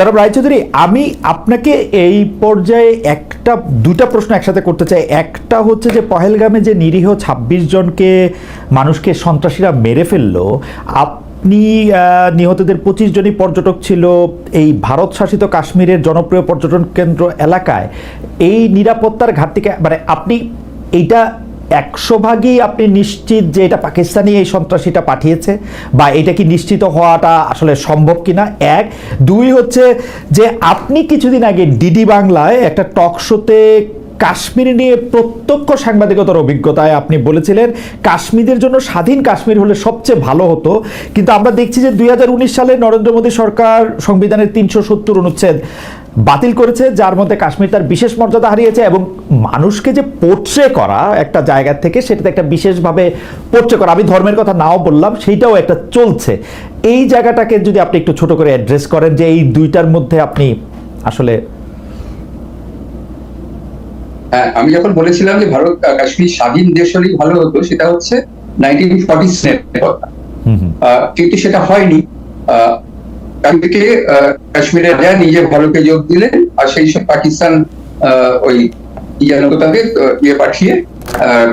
জনাব রায়চৌধুরী আমি আপনাকে এই পর্যায়ে একটা, দুটা প্রশ্ন একসাথে করতে চাই। একটা হচ্ছে যে পহেলগামে যে নিরীহ ২৬ জনকে, মানুষকে সন্ত্রাসীরা মেরে ফেলল, আপনি নিহতদের পঁচিশ জনই পর্যটক ছিল এই ভারত শাসিত কাশ্মীরের জনপ্রিয় পর্যটন কেন্দ্র এলাকায়। এই নিরাপত্তার ঘাটতিকে মানে আপনি এইটা একশো ভাগই আপনি নিশ্চিত যে এটা পাকিস্তানি এই সন্ত্রাসীটা পাঠিয়েছে বা এটা কি নিশ্চিত হওয়াটা আসলে সম্ভব কিনা? এক। দুই হচ্ছে যে আপনি কিছুদিন আগে ডিডি বাংলায় একটা টক শোতে কাশ্মীর নিয়ে প্রত্যক্ষ সাংবাদিকতার অভিজ্ঞতায় আপনি বলেছিলেন কাশ্মীরের জন্য স্বাধীন কাশ্মীর হলে সবচেয়ে ভালো হতো। কিন্তু আমরা দেখছি যে দুই হাজার উনিশ সালে নরেন্দ্র মোদী সরকার সংবিধানের তিনশো সত্তর অনুচ্ছেদ বাতিল করেছে যার মধ্যে কাশ্মীর তার বিশেষ মর্যাদা হারিয়েছে এবং মানুষকে যে পোট্রে করা একটা জায়গা থেকে সেটাতে একটা বিশেষভাবে পোট্রে করা আমি ধর্মের কথা নাও বললাম সেইটাও একটা চলছে। এই জায়গাটাকে যদি আপনি একটু ছোট করে অ্যাড্রেস করেন যে এই দুইটার মধ্যে আপনি আসলে আমি যখন বলেছিলাম যে ভারত কাশ্মীর স্বাধীন দেশ হলেই ভালো হতো সেটা হচ্ছে নাইনটিন ফর্টি কথা। কিন্তু সেটা হয়নি। কাশ্মীরকে কাশ্মীরের রাজা নিজে ভারতে যোগ দিলেন আর সেই সব পাকিস্তান ওই ইয়ানকতাকে ইয়ে পাঠিয়ে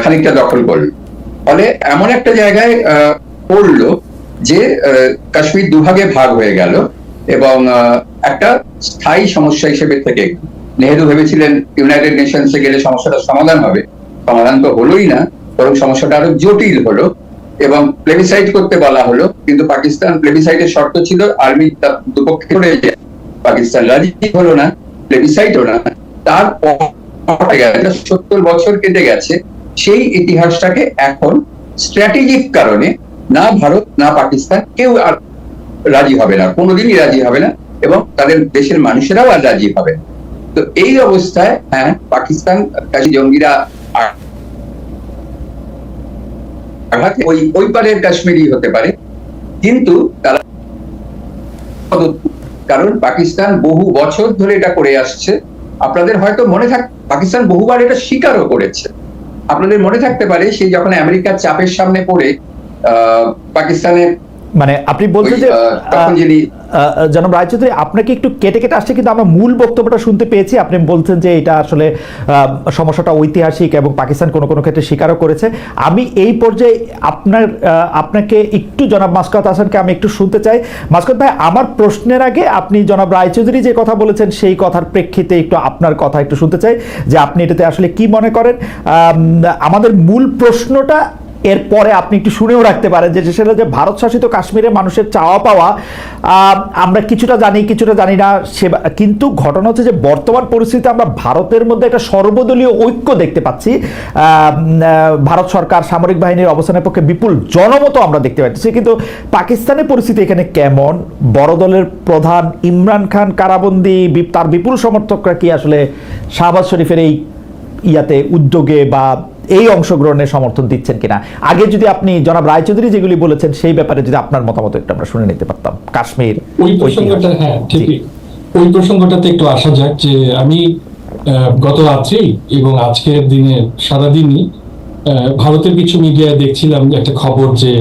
খানিকটা দখল করল। ফলে এমন একটা জায়গায় পড়ল যে কাশ্মীর দুভাগে ভাগ হয়ে গেল এবং একটা স্থায়ী সমস্যা হিসেবে থেকে। নেহেরু ভেবেছিলেন ইউনাইটেড নেশনসে গেলে সমস্যাটা সমাধান হবে। সমাধান তো হলোই না, বরং সমস্যাটা আরও জটিল হলো। এবং প্লেবিসাইড করতে বলা হলো, কিন্তু পাকিস্তান প্লেবিসাইডের শর্ত ছিল আর্মি দুপক্ষে করে পাকিস্তান রাজি হলো না প্লেবিসাইডও না। তারপর সত্তর বছর কেটে গেছে, সেই ইতিহাসটাকে এখন স্ট্র্যাটেজিক কারণে না ভারত, না পাকিস্তান কেউ আর রাজি হবে না, কোনোদিনই রাজি হবে না এবং তাদের দেশের মানুষেরাও আর রাজি হবে তো এই অবস্থায় হ্যাঁ পাকিস্তান জঙ্গিরা ওই ওই পারের কাশ্মীরি হতে পারে। কিন্তু তারা কারণ পাকিস্তান বহু বছর ধরে এটা করে আসছে। আপনাদের হয়তো মনে থাক, পাকিস্তান বহুবার এটা স্বীকারও করেছে। আপনাদের মনে থাকতে পারে সেই যখন আমেরিকার চাপের সামনে পড়ে পাকিস্তানের মানে আপনি বলছেন যে জনাব রায়চৌধুরী আপনাকে একটু কেটে কেটে আসছে কিন্তু আমরা মূল বক্তব্যটা শুনতে পেয়েছি। আপনি বলছেন যে এটা আসলে সমস্যাটা ঐতিহাসিক এবং পাকিস্তান কোনো কোনো ক্ষেত্রে স্বীকারও করেছে। আমি এই পর্যায়ে আপনার আপনাকে একটু জনাব মাসকাত হাসানকে আমি একটু শুনতে চাই। মাসকাত ভাই আমার প্রশ্নের আগে আপনি জনাব রায়চৌধুরী যে কথা বলেছেন সেই কথার প্রেক্ষিতে একটু আপনার কথা একটু শুনতে চাই যে আপনি এটাতে আসলে কি মনে করেন? আমাদের মূল প্রশ্নটা এরপরে আপনি একটু শুনেও রাখতে পারেন যে সেটা যে ভারত শাসিত কাশ্মীরে মানুষের চাওয়া পাওয়া আমরা কিছুটা জানি কিছুটা জানি না, সে কিন্তু ঘটনা হচ্ছে যে বর্তমান পরিস্থিতিতে আমরা ভারতের মধ্যে একটা সর্বদলীয় ঐক্য দেখতে পাচ্ছি। ভারত সরকার সামরিক বাহিনীর অবস্থানের পক্ষে বিপুল জনমত আমরা দেখতে পাচ্ছি। কিন্তু পাকিস্তানের পরিস্থিতি এখানে কেমন? বড় দলের প্রধান ইমরান খান কারাবন্দি তার বিপুল সমর্থকরা কি আসলে শাহবাজ শরীফের এই ইয়াতে উদ্যোগে বা এই অংশগ্রহণের সমর্থন দিচ্ছেন কিনা? আগে যদি আপনি জনাব রায়চৌধুরী যেগুলি বলেছেন সেই ব্যাপারে যদি আপনার মতামত একটু আমরা শুনে নিতে পারতাম। কাশ্মীর ওই প্রসঙ্গটা হ্যাঁ ঠিকই। ওই প্রসঙ্গটাতে একটু আসা যাক যে আমি গত রাত্রেই এবং আজকের দিনে সারাদিনই ভারতের কিছু মিডিয়ায় দেখছিলাম যে একটা খবর যে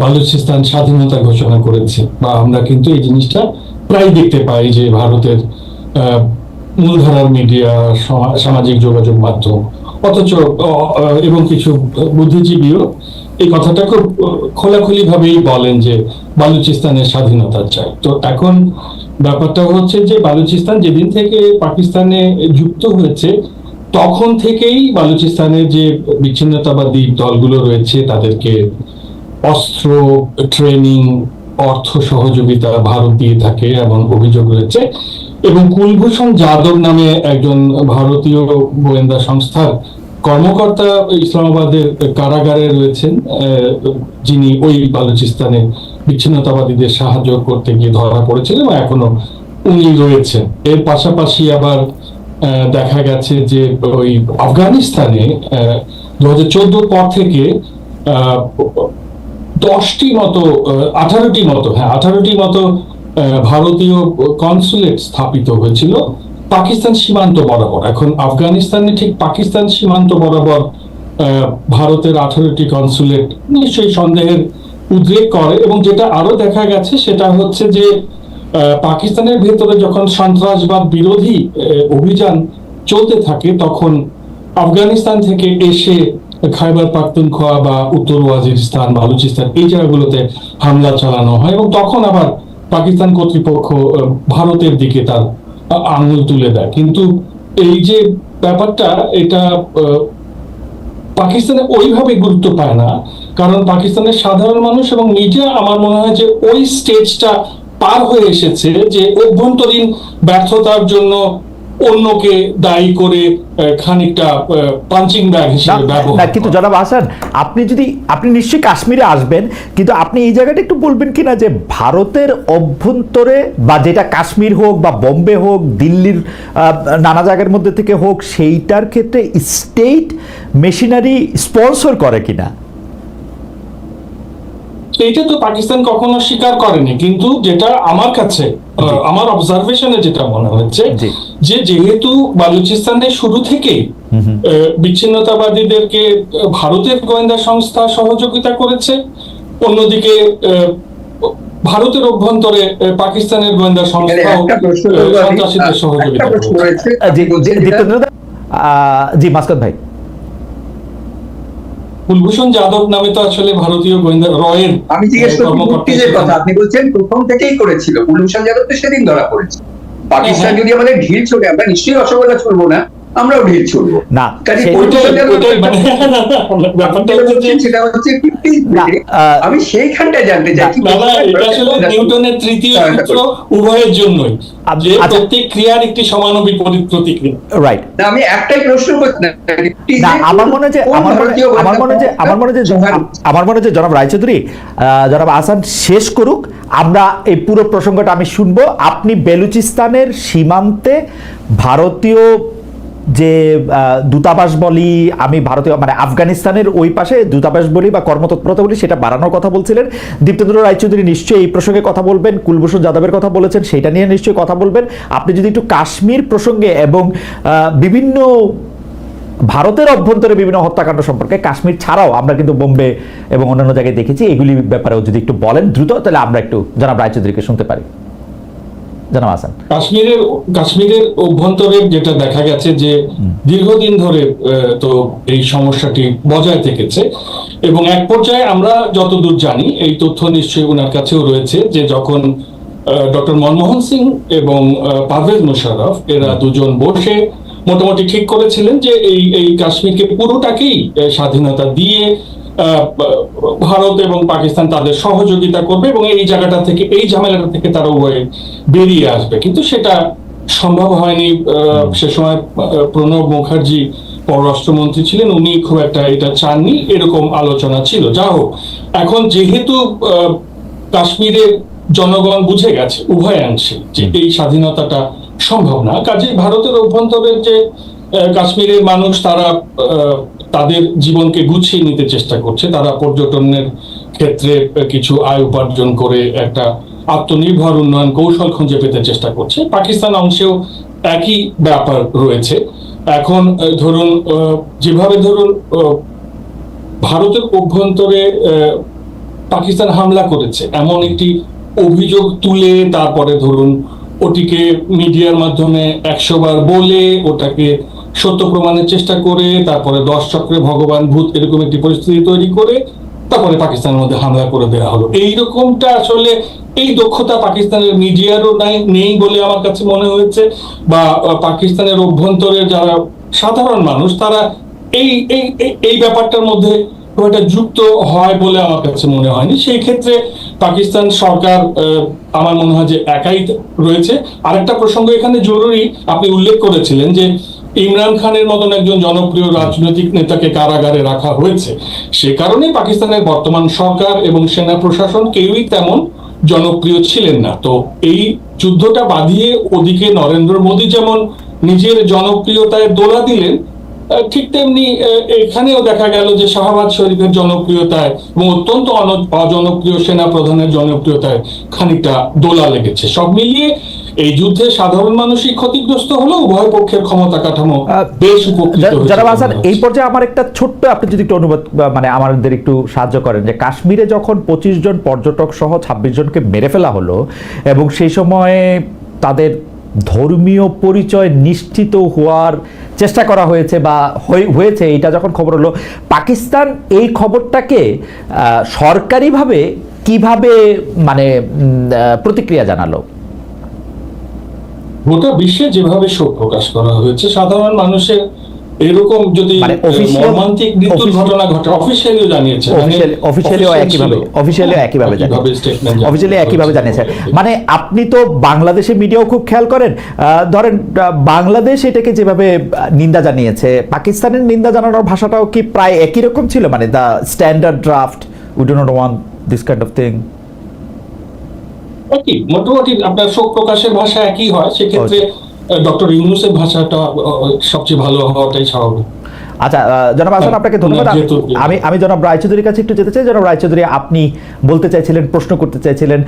বালুচিস্তান স্বাধীনতা ঘোষণা করেছে বা আমরা কিন্তু এই জিনিসটা প্রায় দেখতে পাই যে ভারতের আহ, মূলধারার মিডিয়া সামাজিক যোগাযোগ মাধ্যম অথচ এবং কিছু বুদ্ধিজীবীও এই কথাটা খুব খোলাখুলি ভাবেই বলেন যে বালুচিস্তানের স্বাধীনতা চাই। তো এখন ব্যাপারটা হচ্ছে যে বালুচিস্তান যেদিন থেকে পাকিস্তানে যুক্ত হয়েছে, তখন থেকেই বালুচিস্তানের যে বিচ্ছিন্নতাবাদী দলগুলো রয়েছে, তাদেরকে অস্ত্র, ট্রেনিং, অর্থ সহযোগিতা ভারত দিয়ে থাকে এমন অভিযোগ রয়েছে। এবং কুলভূষণ যাদব নামে একজন ভারতীয় গোয়েন্দা সংস্থার কর্মকর্তা ইসলামাবাদের কারাগারে রয়েছেন যিনি ওই বালুচিস্তানে বিচ্ছিন্নতাবাদীদের সাহায্য করতে গিয়ে ধরা পড়েছিলেন এবং এখনও উনি রয়েছেন। এর পাশাপাশি আবার দেখা গেছে যে ওই আফগানিস্তানে দু হাজার চোদ্দোর পর থেকে দশটি মতো আঠারোটি মতো হ্যাঁ আঠারোটি মতো ভারতীয় কনসুলেট স্থাপিত হয়েছিল পাকিস্তান সীমান্ত বরাবর। এখন আফগানিস্তানে ঠিক পাকিস্তান সীমান্ত বরাবর ভারতের আঠারোটি কনসুলেট নিশ্চয়ই সন্দেহের উদ্রেক করে এবং যেটা আরও দেখা গেছে সেটা হচ্ছে যে পাকিস্তানের ভেতরে যখন সন্ত্রাসবাদ বিরোধী অভিযান চলতে থাকে তখন আফগানিস্তান থেকে এসে খাইবার পাখতুনখোয়া বা উত্তর ওয়াজিরিস্তান বালুচিস্তান এই জায়গাগুলোতে হামলা চালানো হয় এবং তখন আবার পাকিস্তান কর্তৃপক্ষ ভারতের দিকে তার আঙুল তুলে দেয়। কিন্তু এই যে ব্যাপারটা, এটা পাকিস্তানে ওইভাবে গুরুত্ব পায় না। কারণ পাকিস্তানের সাধারণ মানুষ এবং নিজে আমার মনে হয় যে ওই স্টেজটা পার হয়ে এসেছে যে অভ্যন্তরীণ ব্যর্থতার জন্য অন্যকে দায়ী করে খানিকটা পাঞ্চিং ব্যাগ না হিসেবে না, কিন্তু। জনাব হাসান আপনি যদি আপনি নিশ্চয়ই কাশ্মীরে আসবেন কিন্তু আপনি এই জায়গাটা একটু বলবেন কিনা যে ভারতের অভ্যন্তরে বা যেটা কাশ্মীর হোক বা বোম্বে হোক দিল্লির নানা জায়গার মধ্যে থেকে হোক সেইটার ক্ষেত্রে স্টেট মেশিনারি স্পন্সর করে কিনা এইটা তো পাকিস্তান কখনো স্বীকার করেনি কিন্তু যেটা আমার কাছে আহ, আমার অবজারভেশনে যেটা মনে হচ্ছে যে যেহেতু বালুচিস্তানের শুরু থেকে বিচ্ছিন্নতাবাদীদেরকে ভারতের গোয়েন্দা সংস্থা সহযোগিতা করেছে অন্যদিকে আহ, ভারতের অভ্যন্তরে পাকিস্তানের গোয়েন্দা সংস্থা। সন্ত্রাসীদের সহযোগিতা জি মাসকাত ভাই। কুলভূষণ যাদব নামে তো আসলে ভারতীয় গোয়েন্দা রয়ের আমি জিজ্ঞেস করছি কথা। আপনি বলছেন প্রথম থেকেই করেছিল। কুলভূষণ যাদব তো সেদিন ধরা পড়েছে। পাকিস্তান হ্যাঁ। যদি আমাদের ঢিল ছোটে আমরা নিশ্চয়ই রসগোল্লা ছড়বো না। আমরাও ঢিল ছড়বো। না, কাজে সে- কুলভূষণ ওইটাই- যাদব ওইটাই মানে- ব্যাপারটা হচ্ছে যে সেটা হচ্ছে 50 না, মিনিটে। আহ, আমি সেইখানটা জানতে চাই নিউটনের তৃতীয় সূত্র উভয়ের জন্যই। আচ্ছা, যে। প্রত্যেক ক্রিয়ার একটি সমানুবিপরীত প্রতিক্রিয়া। রাইট আমি একটাই প্রশ্ন করছি। না, না আমার মনে হয় যে কোন আমার মনে আমার মনে যে আমার মনে যে আমার মনে যে জনাব রায়চৌধুরী আহ, জনাব আসান শেষ করুক। আমরা এই পুরো প্রসঙ্গটা আমি শুনব। আপনি বেলুচিস্তানের সীমান্তে ভারতীয় যে দূতাবাস বলি, আমি ভারতীয় মানে আফগানিস্তানের ওই পাশে দূতাবাস বলি বা কর্মতৎপরতা বলি, সেটা বাড়ানোর কথা বলছিলেন। দীপ্তেন্দ্র রায়চৌধুরী নিশ্চয়ই এই প্রসঙ্গে কথা বলবেন, কুলভূষণ যাদবের কথা বলেছেন, সেটা নিয়ে নিশ্চয়ই কথা বলবেন। আপনি যদি একটু কাশ্মীর প্রসঙ্গে এবং বিভিন্ন ভারতের অভ্যন্তরে বিভিন্ন হত্যাকাণ্ড সম্পর্কে কাশ্মীর ছাড়াও আমরা কিন্তু বোম্বে এবং অন্যান্য জায়গায় দেখেছি এগুলি ব্যাপারেও যদি একটু বলেন দ্রুত, তাহলে আমরা একটু জনাব রায়চৌধুরীকে শুনতে পারি। জনাব হাসান। কাশ্মীরের কাশ্মীরের অভ্যন্তরে যেটা দেখা গেছে যে দীর্ঘদিন ধরে তো এই সমস্যাটি বজায় থেকেছে এবং এক পর্যায়ে আমরা যতদূর জানি এই তথ্য নিশ্চয়ই ওনার কাছেও রয়েছে যে যখন ডক্টর মনমোহন সিং এবং পারভেজ মুশারফ এরা দুজন বসে মোটামুটি ঠিক করেছিলেন যে এই এই কাশ্মীরকে পুরোটাকেই স্বাধীনতা দিয়ে ভারত এবং পাকিস্তান তাদের সহযোগিতা করবে এবং এই জায়গাটা থেকে এই ঝামেলাটা থেকে তারা উভয়ে বেরিয়ে আসবে। কিন্তু সেটা সম্ভব হয়নি। সে সময় প্রণব মুখার্জি পররাষ্ট্রমন্ত্রী ছিলেন উনি খুব একটা এটা চাননি এরকম আলোচনা ছিল। যা হোক এখন যেহেতু আহ, কাশ্মীরের জনগণ বুঝে গেছে উভয়াংশে যে এই স্বাধীনতাটা সম্ভব না। কাজে ভারতের অভ্যন্তরের যে কাশ্মীরের মানুষ তারা তাদের জীবনকে গুছিয়ে নিতে চেষ্টা করছে। তারা পর্যটনের ক্ষেত্রে কিছু আয় উপার্জন করে একটা আত্মনির্ভর উন্নয়ন কৌশল খুঁজে পেতে চেষ্টা করছে। পাকিস্তান অংশেও একই ব্যাপার রয়েছে। এখন ধরুন যেভাবে ধরুন ভারতের অভ্যন্তরে পাকিস্তান হামলা করেছে, এমন একটি অভিযোগ তুলে তারপরে ধরুন, ওটিকে মিডিয়ার মাধ্যমে একশো বার বলে ওটাকে সত্য প্রমাণের চেষ্টা করে, তারপরে দশ চক্রে ভগবান ভূত এরকম একটি পরিস্থিতি তৈরি করে, তারপরে পাকিস্তানের মধ্যে হামলা করে দেওয়া হলো। এই রকমটা আসলে এই দক্ষতা পাকিস্তানের মিডিয়ারও নাই, নেই বলে আমার কাছে মনে হয়েছে, বা পাকিস্তানের অভ্যন্তরে যারা সাধারণ মানুষ, তারা এই এই, এই- ব্যাপারটার মধ্যে যুক্ত হয় বলে আমার কাছে মনে হয়নি। সেই ক্ষেত্রে পাকিস্তান সরকার আমার মনে হয় যে একাই রয়েছে। আরেকটা প্রসঙ্গ এখানে জরুরি, আপনি উল্লেখ করেছিলেন যে ইমরান খানের মতন একজন জনপ্রিয় রাজনৈতিক নেতাকে কারাগারে রাখা হয়েছে। সে কারণে পাকিস্তানের বর্তমান সরকার এবং সেনা প্রশাসন কেউই তেমন জনপ্রিয় ছিলেন না। তো এই যুদ্ধটা বাঁধিয়ে ওদিকে নরেন্দ্র মোদী যেমন নিজের জনপ্রিয়তায় দোলা দিলেন ঠিক তেমনি এখানেও দেখা গেল যে শাহবাজ শরীফের জনপ্রিয়তায় এবং অত্যন্ত অজনপ্রিয় সেনা প্রধানের জনপ্রিয়তায় খানিকটা দোলা লেগেছে সব মিলিয়ে এই যুদ্ধে সাধারণ মানুষই ক্ষতিগ্রস্ত হলো উভয় পক্ষের ক্ষমতা কাঠামো বেশ উপকৃত মনে এই। পর্যায়ে আমার একটা ছোট্ট আপনি যদি একটু অনুবাদ মানে আমাদের একটু সাহায্য করেন যে কাশ্মীরে যখন পঁচিশ জন পর্যটক সহ ছাব্বিশ জনকে মেরে ফেলা হলো এবং সেই সময়ে তাদের ধর্মীয় পরিচয় নিশ্চিত হওয়ার চেষ্টা করা হয়েছে বা হয়েছে, এটা যখন খবর হলো, পাকিস্তান এই খবরটাকে সরকারিভাবে কীভাবে মানে প্রতিক্রিয়া জানালো? গোটা বিশ্বে যেভাবে শোক প্রকাশ করা হয়েছে, সাধারণ মানুষের এরকম যদি মানে মর্মান্তিক মৃত্যুর ঘটনা ঘটে জানিয়েছে মানে একইভাবে একইভাবে অফিসিয়ালি একইভাবে জানিয়েছে। মানে আপনি তো বাংলাদেশে মিডিয়াও খুব খেয়াল করেন ধরেন বাংলাদেশ এটাকে যেভাবে নিন্দা জানিয়েছে পাকিস্তানের নিন্দা জানানোর ভাষাটাও কি প্রায় একই রকম ছিল? মানে the standard draft we do not want this kind of thing একই মোটামুটি আপনার শোক প্রকাশের ভাষা একই হয় সেক্ষেত্রে ডক্টর ইউনুসের ভাষাটা সবচেয়ে ভালো হওয়াটাই স্বাভাবিক। আচ্ছা জনাব হাসান হ্যাঁ, আপনাকে ধন্যবাদ। আমি আমি জনাব রায়চৌধুরীর কাছে একটু যেতে চাই। জনাব রায়চৌধুরী আপনি বলতে চাইছিলেন প্রশ্ন করতে চাইছিলেন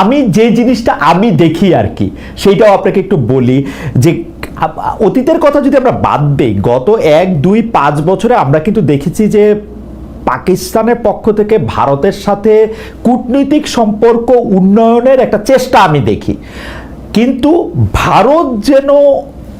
আমি যে জিনিসটা আমি দেখি আর কি সেইটাও আপনাকে একটু বলি যে অতীতের কথা যদি আমরা বাদ দিই গত এক দুই পাঁচ বছরে আমরা কিন্তু দেখেছি যে পাকিস্তানের পক্ষ থেকে ভারতের সাথে কূটনৈতিক সম্পর্ক উন্নয়নের একটা চেষ্টা আমি দেখি। কিন্তু ভারত যেন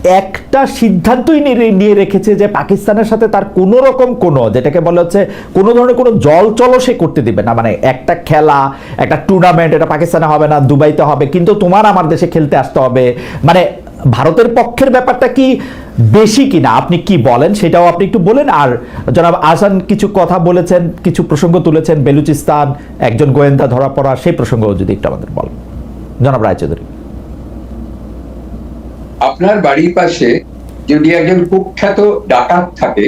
একটা সিদ্ধান্তই নিয়ে- রেখেছে যে পাকিস্তানের সাথে তার কোনো রকম কোনো, যেটাকে বলা হচ্ছে কোনো ধরনের কোনো জল চলো সে করতে দিবে না। মানে একটা খেলা, একটা টুর্নামেন্ট এটা পাকিস্তানে হবে না, দুবাইতে হবে, কিন্তু তোমার আমার দেশে খেলতে আসতে হবে। মানে ভারতের পক্ষের ব্যাপারটা কি বেশি কিনা, আপনি কি বলেন সেটাও আপনি একটু বলেন। আর জনাব আসান কিছু কথা বলেছেন, কিছু প্রসঙ্গ তুলেছেন, বেলুচিস্তান, একজন গোয়েন্দা ধরা পড়া, সেই প্রসঙ্গ যদি একটু আমাদের বলেন। জনাব রায়চৌধুরী। আপনার বাড়ির পাশে যদি একজন কুখ্যাত ডাকাত থাকে